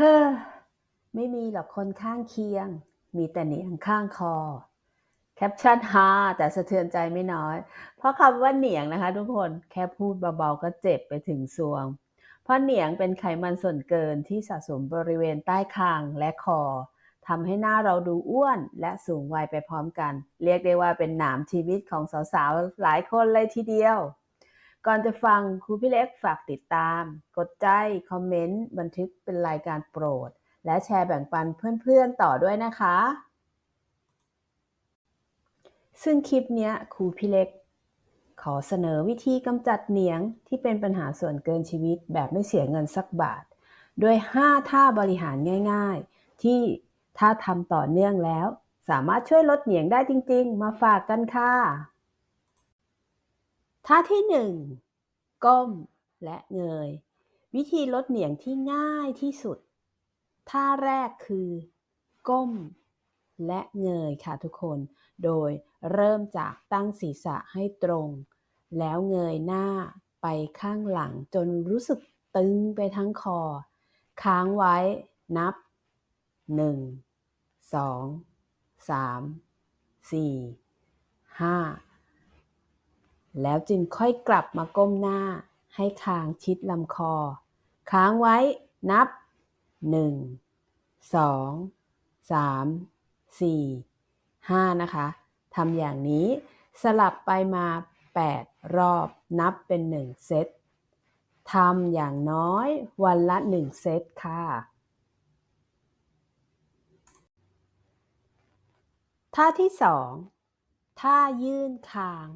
ฮ้อไม่มีหรอกคนข้างเคียง มีแต่เหนียงข้างคอ แคปชั่นฮาแต่สะเทือนใจไม่น้อย เพราะคำว่าเหนียงนะคะ ทุกคนแค่พูดเบาๆก็เจ็บไปถึงซวง เพราะเหนียงเป็นไขมันส่วนเกินที่สะสมบริเวณใต้คางและคอทำให้หน้าเราดูอ้วนและสูงวัยไปพร้อมกัน เรียกได้ว่าเป็นหนามชีวิตของสาวๆหลายคนเลยทีเดียว ก่อนจะฟังครูพี่เล็กฝากติดตาม กดใจ คอมเมนต์ บันทึกเป็นรายการโปรด และแชร์แบ่งปันเพื่อนๆต่อด้วยนะคะ ซึ่งคลิปนี้ครูพี่เล็ก ขอเสนอวิธีกำจัดเหนียงที่เป็นปัญหาส่วนเกินชีวิตแบบไม่เสียเงินสักบาท ด้วย 5 ท่าบริหารง่าย ๆ ที่ถ้าทำต่อเนื่องแล้ว สามารถช่วยลดเหนียงได้จริง ๆ มาฝากกันค่ะ ท่าที่1ก้มและเงย วิธีลดเหนียงที่ง่ายที่สุด ท่าแรกคือ ก้มและเงยค่ะทุกคน โดยเริ่มจากตั้งศีรษะให้ตรง แล้วเงยหน้าไปข้างหลังจนรู้สึกตึงไปทั้งคอ ค้างไว้นับ 1 2 3 4 5 แล้วจึงค่อยกลับมาก้มหน้า ให้คางชิดลำคอ ค้างไว้นับ 1 2 3 4 5 นะคะทำอย่างนี้สลับไปมา 8 รอบนับเป็น 1 เซตทำอย่างน้อยวันละ 1 เซตค่ะ ท่าที่ 2 ท่ายื่นคาง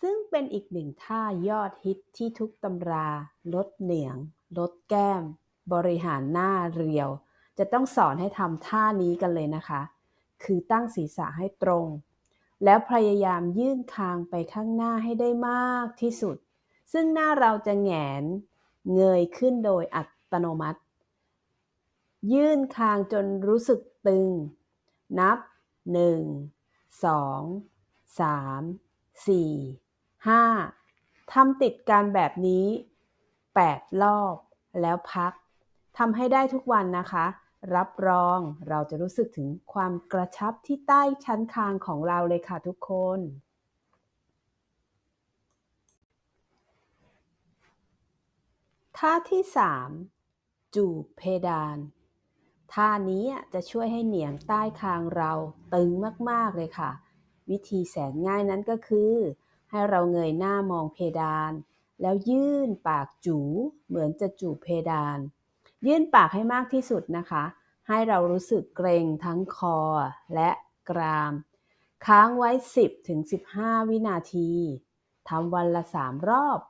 ซึ่งเป็นอีกหนึ่งท่ายอดฮิตที่ทุกตำรา ลดเหนียง ลดแก้ม บริหารหน้าเรียว จะต้องสอนให้ทำท่านี้กันเลยนะคะ คือตั้งศีรษะให้ตรง แล้วพยายามยื่นคางไปข้างหน้าให้ได้มากที่สุด ซึ่งหน้าเราจะแหงน เงยขึ้นโดยอัตโนมัติ ยื่นคางจนรู้สึกตึง นับ 1 2 3 4 5ทำติดกันแบบนี้8รอบแล้วพักทำให้ได้ทุกวันนะคะ รับรองเราจะรู้สึกถึงความกระชับที่ใต้ชั้นคางของเราเลยค่ะทุกคน ท่าที่ 3 จูบเพดาน ท่านี้จะช่วยให้เหนียงใต้คางเราตึงมาก ๆ เลยค่ะ วิธีแสนง่ายนั้นก็คือ ให้เราเงยหน้ามองเพดาน แล้วยื่นปากจูเหมือนจะจูบเพดาน ยื่นปากให้มากที่สุดนะคะ ให้เรารู้สึกเกรงทั้งคอและกราม ค้างไว้ 10-15 วินาทีทำวันละ 3 รอบ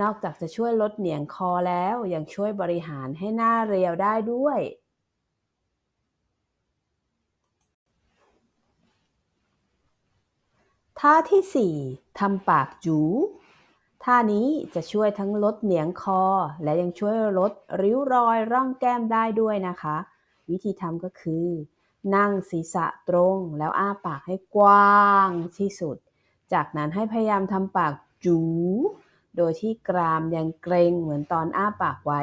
นอกจากจะช่วยลดเหนียงคอแล้วยังช่วยบริหารให้หน้าเรียวได้ด้วย ท่าที่ 4ทำปากจู ท่านี้จะช่วยทั้งลดเหนียงคอ และยังช่วยลดริ้วรอยร่องแก้มได้ด้วยนะคะ วิธีทำก็คือ นั่งศีรษะตรงแล้วอ้าปากให้กว้างที่สุด จากนั้นให้พยายามทำปากจูโดยที่กรามยังเกรงเหมือนตอนอ้าปากไว้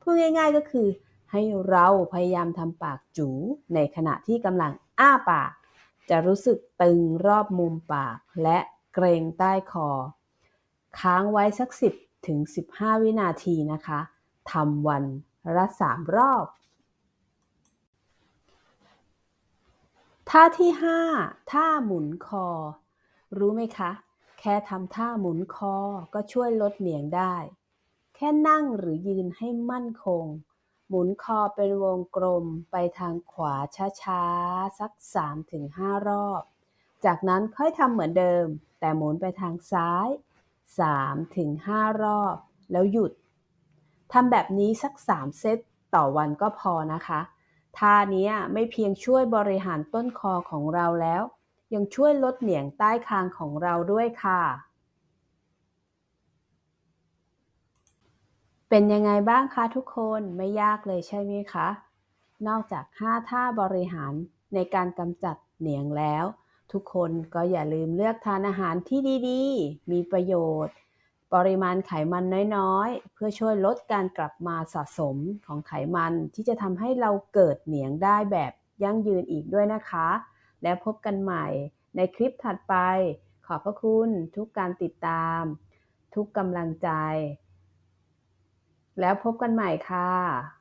พูดง่ายๆก็คือ ให้เราพยายามทำปากจูในขณะที่กำลังอ้าปาก จะรู้สึกตึงรอบมุมปากและเกรงใต้คอ ค้างไว้สัก 10ถึง15 วินาทีนะคะทำวันละ3รอบ ท่าที่ 5 ท่าหมุนคอ รู้ไหมคะ แค่ทำท่าหมุนคอก็ช่วยลดเหนียงได้ แค่นั่งหรือยืนให้มั่นคง หมุนคอเป็นวงกลมไปทางขวาช้าๆ สัก 3-5 รอบ จากนั้นค่อยทำเหมือนเดิม แต่หมุนไปทางซ้าย 3-5 รอบ แล้วหยุดทำแบบนี้สัก 3 เซตต่อวันก็พอนะคะท่านี้ไม่เพียงช่วยบริหารต้นคอของเราแล้ว ยังช่วยลดเหนียงใต้คางของเราด้วยค่ะ เป็นยังไงบ้างคะทุกคนไม่ยากเลยใช่ไหมคะ นอกจาก 5 ท่าบริหารในการกำจัดเหนียงแล้ว ทุกคนก็อย่าลืมเลือกทานอาหารที่ดีๆ มีประโยชน์ ปริมาณไขมันน้อยๆ เพื่อช่วยลดการกลับมาสะสมของไขมันที่จะทำให้เราเกิดเหนียงได้แบบยั่งยืนอีกด้วยนะคะ แล้วพบกันใหม่ในคลิปถัดไป ขอบพระคุณทุกการติดตาม ทุกกำลังใจ แล้วพบกันใหม่ค่ะ